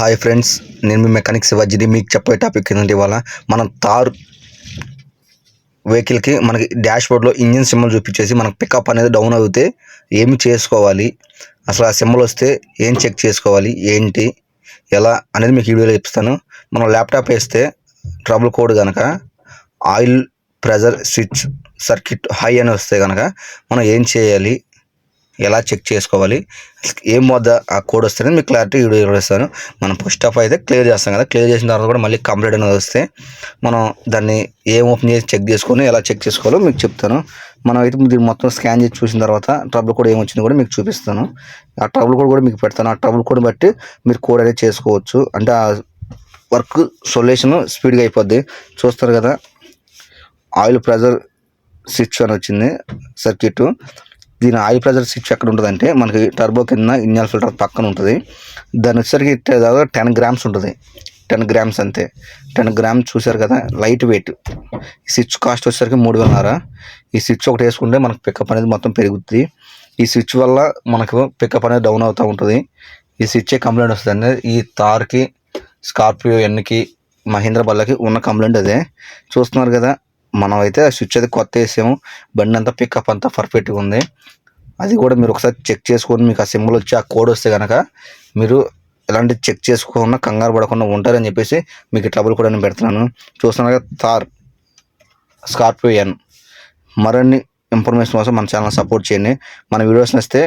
Hi friends నేను మీ mechanic శివాజీది. మీకు చెప్పే టాపిక్ ఏంటంటే ఇవాళ మనం తార్ వెహికల్కి మనకి డాష్ బోర్డ్లో ఇంజిన్ సింబల్ చూపించేసి మనకు పికప్ అనేది డౌన్ అవుతే ఏమి చేసుకోవాలి? అసలు ఆ సింబల్ వస్తే ఏం చెక్ చేసుకోవాలి? ఏంటి? ఎలా అనేది మీకు వీడియోలో చెప్తాను. మనం ల్యాప్టాప్ వేస్తే ట్రబుల్ కోడ్ కనుక oil pressure switch circuit high అని వస్తే కనుక మనం ఏం చేయాలి? ఎలా చెక్ చేసుకోవాలి ఏం వద్ద ఆ కోడ్ వస్తేనే మీకు క్లారిటీ వీడియో ఇస్తాను మనం ఫస్ట్ ఆఫ్ అయితే క్లియర్ చేస్తాం కదా క్లియర్ చేసిన తర్వాత కూడా మళ్ళీ కంప్లీట్ అనేది వస్తే మనం దాన్ని ఏం ఓపెన్ చేసి చెక్ చేసుకొని ఎలా చెక్ చేసుకోవాలో మీకు చెప్తాను. మనం అయితే దీన్ని మొత్తం స్కాన్ చేసి చూసిన తర్వాత ట్రబుల్ కోడ్ ఏమొచ్చిందో కూడా మీకు చూపిస్తాను. ఆ ట్రబుల్ కోడ్ కూడా మీకు పెడతాను. ఆ ట్రబుల్ కోడ్ బట్టి మీరు కోడ్ అనేది చేసుకోవచ్చు. అంటే ఆ వర్క్ సొల్యూషన్ స్పీడ్గా అయిపోద్ది. చూస్తారు కదా ఆయిల్ ప్రెజర్ స్విచ్ అని వచ్చింది సర్క్యూట్ దీని ఆయిల్ ప్రెజర్ స్విచ్ ఎక్కడ ఉంటుందంటే మనకి టర్బో కింద ఇంజన్ ఫిల్టర్ పక్కన ఉంటుంది. దాని వచ్చేసరికి దాదాపు టెన్ గ్రామ్స్ ఉంటుంది. టెన్ గ్రామ్స్ అంతే. టెన్ గ్రామ్స్ చూసారు కదా లైట్ వెయిట్. ఈ స్విచ్ కాస్ట్ వచ్చేసరికి మూడు వేలన్నర ఈ స్విచ్ ఒకటి వేసుకుంటే మనకు పికప్ అనేది మొత్తం పెరుగుతుంది ఈ స్విచ్ వల్ల మనకు పికప్ అనేది డౌన్ అవుతూ ఉంటుంది. ఈ స్విచ్చే కంప్లైంట్ వస్తుంది ఈ తార్కి స్కార్పియో ఎన్కి మహీంద్ర బల్లకి ఉన్న కంప్లైంట్ అదే. చూస్తున్నారు కదా మనం అయితే స్విచ్ అది కొత్త వేసాము బండి అంతా పికప్ అంతా పర్ఫెక్ట్గా ఉంది అది కూడా మీరు ఒకసారి చెక్ చేసుకొని మీకు ఆ సింబల్ వచ్చి ఆ కోడ్ వస్తే కనుక మీరు ఎలాంటి చెక్ చేసుకోకుండా కంగారు పడకుండా ఉంటారని చెప్పేసి మీకు ట్రబుల్ కూడా నేను పెడుతున్నాను. చూస్తున్నారు థార్ తార్ స్కార్పియో ఎన్ మరిన్ని ఇన్ఫర్మేషన్ కోసం మన ఛానల్ సపోర్ట్ చేయండి. మన వీడియోస్ నచ్చితే